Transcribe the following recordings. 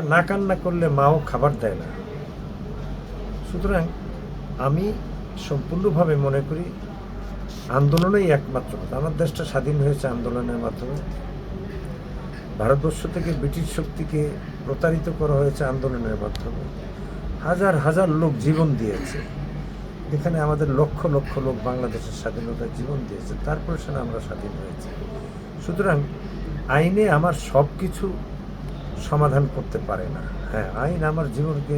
না কান্না করলে মাও খাবার দেয় না। সুতরাং আমি সম্পূর্ণভাবে মনে করি আন্দোলনেই একমাত্র পথ। আমার দেশটা স্বাধীন হয়েছে আন্দোলনের মাধ্যমে। ভারতবর্ষ থেকে ব্রিটিশ শক্তিকে প্রতারিত করা হয়েছে আন্দোলনের মাধ্যমে। হাজার হাজার লোক জীবন দিয়েছে। এখানে আমাদের লক্ষ লক্ষ লোক বাংলাদেশের স্বাধীনতায় জীবন দিয়েছে। তারপরে সেটা আমরা স্বাধীন হয়েছি। সুতরাং আইনে আমার সব কিছু সমাধান করতে পারে না। হ্যাঁ আইন আমার জীবনকে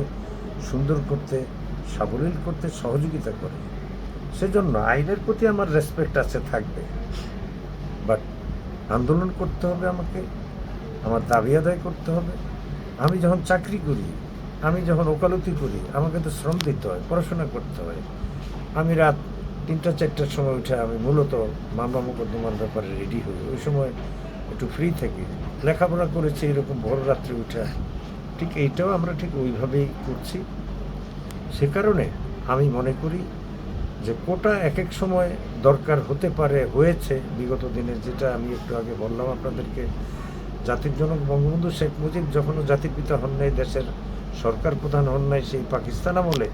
সুন্দর করতে, সাবলীল করতে, সহযোগিতা করে। সেজন্য আইনের প্রতি আমার রেসপেক্ট আছে, থাকবে। বাট আন্দোলন করতে হবে আমাকে, আমার দাবি আদায় করতে হবে। আমি যখন চাকরি করি, আমি যখন ওকালতি করি, আমাকে তো শ্রম দিতে হয়, পড়াশোনা করতে হয়। আমি রাত তিনটা, চারটার সময় উঠে আমি মূলত মামলা মোকদ্দমার ব্যাপারে রেডি হই। ওই সময় একটু ফ্রি থাকি। লেখাপড়া করেছি, এরকম ভোর রাত্রে উঠে। ঠিক এইটাও আমরা ঠিক ওইভাবেই করছি। সে কারণে আমি মনে করি যে কোটা এক এক সময় দরকার হতে পারে, হয়েছে। বিগত দিনে যেটা আমি একটু আগে বললাম আপনাদেরকে, জাতির জনক বঙ্গবন্ধু শেখ মুজিব যখনও জাতির পিতা হন নাই, দেশের সরকার প্রধান হন নাই, সেই পাকিস্তান আমলে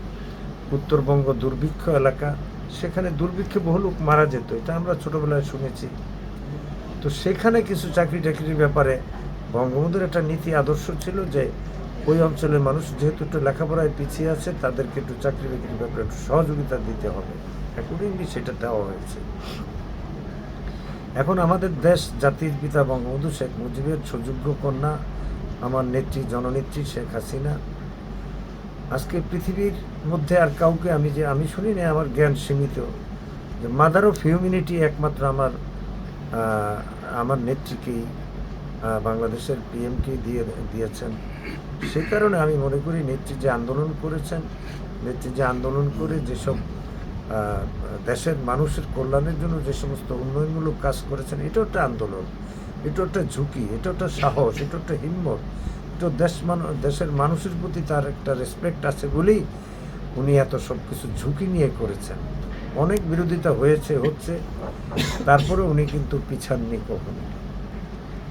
উত্তরবঙ্গ দুর্ভিক্ষ এলাকা, সেখানে দুর্ভিক্ষে বহু লোক মারা যেত। এটা আমরা ছোটোবেলায় শুনেছি। তো সেখানে কিছু চাকরি টাকরির ব্যাপারে বঙ্গবন্ধুর একটা নীতি আদর্শ ছিল যে ওই অঞ্চলের মানুষ যেহেতু একটু লেখাপড়ায় পিছিয়ে আছে, তাদেরকে একটু চাকরি বাকরির ব্যাপারে একটু সহযোগিতা দিতে হবে। অ্যাকর্ডিংলি সেটা দেওয়া হয়েছে। এখন আমাদের দেশ জাতির পিতা বঙ্গবন্ধু শেখ মুজিবের সুযোগ্য কন্যা, আমার নেত্রী, জননেত্রী শেখ হাসিনা। আজকে পৃথিবীর মধ্যে আর কাউকে আমি যে, আমি শুনি না আমার জ্ঞান সীমিত। যে মাদার অফ হিউম্যানিটি একমাত্র আমার আমার নেত্রীকেই আহ, বাংলাদেশের পিএমকে দিয়ে দিয়েছেন। সে কারণে আমি মনে করি নেত্রী যে আন্দোলন করেছেন নেত্রী যে আন্দোলন করে যেসব দেশের মানুষের কল্যাণের জন্য যে সমস্ত উন্নয়নমূলক কাজ করেছেন এটা একটা আন্দোলন এটা একটা ঝুঁকি এটা একটা সাহস এটা একটা হিম্মত এটা দেশ দেশের মানুষের প্রতি তার একটা রেসপেক্ট আছে বলেই উনি এত সব কিছু ঝুঁকি নিয়ে করেছেন। অনেক বিরোধিতা হয়েছে হচ্ছে। তারপরে উনি কিন্তু পিছাননি কখনো।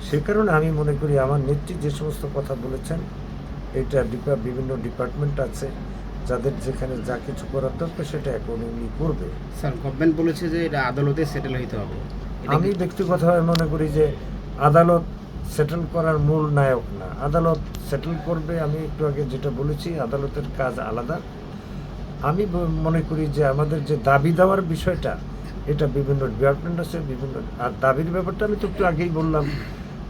সে কারণে আমি মনে করি আমার নেত্রী যে সমস্ত কথা বলেছেন এটা বিভিন্ন ডিপার্টমেন্ট আছে যাদের যেখানে যা কিছু করার দরকার সেটা অ্যাকর্ডিংলি করবে। স্যার গভর্নমেন্ট বলেছে যে এটা আদালতে সেটেল হইতে হবে। আমি ব্যক্তিগতভাবে মনে করি যে আদালত সেটেল করার মূল নায়ক না। আদালত সেটেল করবে আমি একটু আগে যেটা বলেছি আদালতের কাজ আলাদা। আমি মনে করি যে আমাদের যে দাবি দেওয়ার বিষয়টা এটা বিভিন্ন ডিপার্টমেন্ট আছে বিভিন্ন আর দাবির ব্যাপারটা আমি তো একটু আগেই বললাম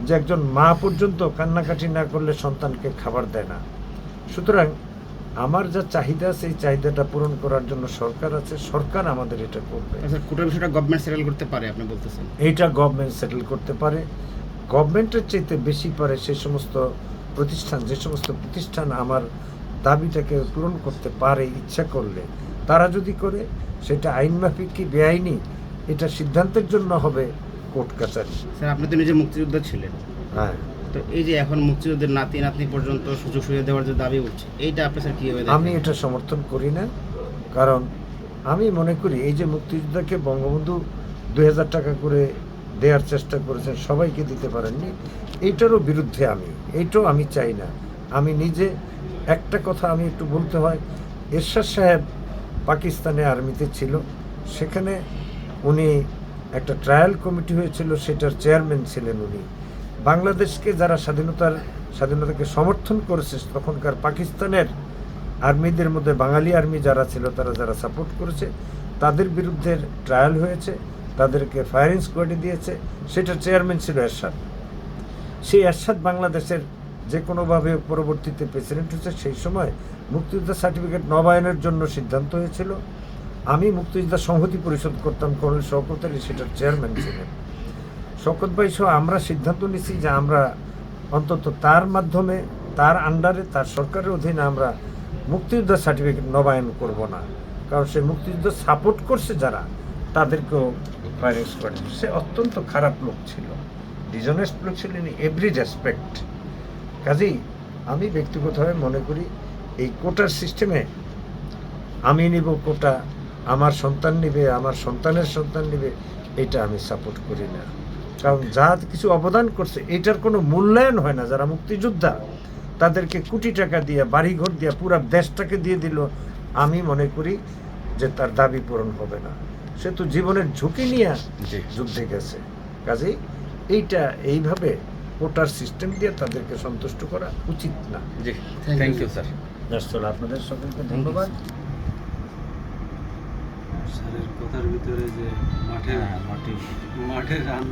যে একজন মা পর্যন্ত কান্নাকাটি না করলে সন্তানকে খাবার দেয় না। সুতরাং আমার যা চাহিদা সেই চাহিদাটা পূরণ করার জন্য সরকার আছে সরকার আমাদের এটা করবে। বিষয়টা গভর্নমেন্ট সেটেল করতে পারে আপনি বলতেছেন। এইটা গভর্নমেন্ট সেটেল করতে পারে। গভর্নমেন্টের চাইতে বেশি পারে সে সমস্ত প্রতিষ্ঠান যে সমস্ত প্রতিষ্ঠান আমার দাবিটাকে পূরণ করতে পারে ইচ্ছা করলে। তারা যদি করে সেটা আইন মাফিক কি বেআইনি? এটা সিদ্ধান্তের জন্য হবে কোর্ট কাছারি। স্যার আপনি তো নিজে মুক্তিযোদ্ধা ছিলেন। হ্যাঁ। তো এই যে এখন মুক্তিযুদ্ধের নাতি নাতনি পর্যন্ত সুযোগ সুবিধা দেওয়ার যে দাবি উঠছে এইটা আপনি স্যার কীভাবে দেখেন? আমি এটা সমর্থন করি না কারণ আমি মনে করি এই যে মুক্তিযোদ্ধাকে বঙ্গবন্ধু দুই হাজার টাকা করে দেওয়ার চেষ্টা করেছেন সবাইকে দিতে পারেননি এইটারও বিরুদ্ধে আমি এইটাও আমি চাই না। আমি নিজে একটা কথা আমি একটু বলতে হয়। এরশাদ সাহেব পাকিস্তানে আর্মিতে ছিল। সেখানে উনি একটা ট্রায়াল কমিটি হয়েছিল, সেটার চেয়ারম্যান ছিলেন উনি। বাংলাদেশকে যারা স্বাধীনতার, স্বাধীনতাকে সমর্থন করেছে, তখনকার পাকিস্তানের আর্মিদের মধ্যে বাঙালি আর্মি যারা ছিল, তারা যারা সাপোর্ট করেছে, তাদের বিরুদ্ধে ট্রায়াল হয়েছে, তাদেরকে ফায়ারিং স্কোয়াডে দিয়েছে, সেটার চেয়ারম্যান ছিল এরশাদ। সেই এরশাদ বাংলাদেশের যে কোনোভাবে পরবর্তীতে প্রেসিডেন্ট হয়েছে, সেই সময় মুক্তিযোদ্ধা সার্টিফিকেট নবায়নের জন্য সিদ্ধান্ত হয়েছিল। আমি মুক্তিযোদ্ধা সংহতি পরিষদ করতাম কর্নেল শওকত আলী, সেটার চেয়ারম্যান ছিলেন। শওকত ভাই সহ আমরা সিদ্ধান্ত নিছি যে আমরা অন্তত তার মাধ্যমে, তার আন্ডারে তার সরকারের অধীনে আমরা মুক্তিযোদ্ধা সার্টিফিকেট নবায়ন করব না। কারণ সে মুক্তিযুদ্ধ সাপোর্ট করছে যারা, তাদেরকেও ফায়ারিং স্কোয়াড সে অত্যন্ত খারাপ লোক ছিল। ডিজনেস্ট লোক ছিল ইন এভরি রেসপেক্ট কাজেই আমি ব্যক্তিগতভাবে মনে করি এই কোটার সিস্টেমে আমি নিব কোটা আমার সন্তান নিবে আমার সন্তানের সন্তান নিবে এটা আমি সাপোর্ট করি না। কারণ যা কিছু অবদান করছে এটার কোনো মূল্যায়ন হয় না। যারা মুক্তিযোদ্ধা তাদেরকে কোটি টাকা দিয়ে বাড়িঘর দিয়ে পুরো দেশটাকে দিয়ে দিল আমি মনে করি যে তার দাবি পূরণ হবে না। সে তো জীবনের ঝুঁকি নিয়ে যুদ্ধে গেছে। কাজেই এইটা এইভাবে কোটার সিস্টেম দিয়ে তাদেরকে সন্তুষ্ট করা উচিত না। জি থ্যাংক ইউ স্যার দর্শক আপনাদের সকলকে ধন্যবাদ। স্যারের কথার ভিতরে যে মাঠে হ্যাঁ মাটি রান আন্দোলন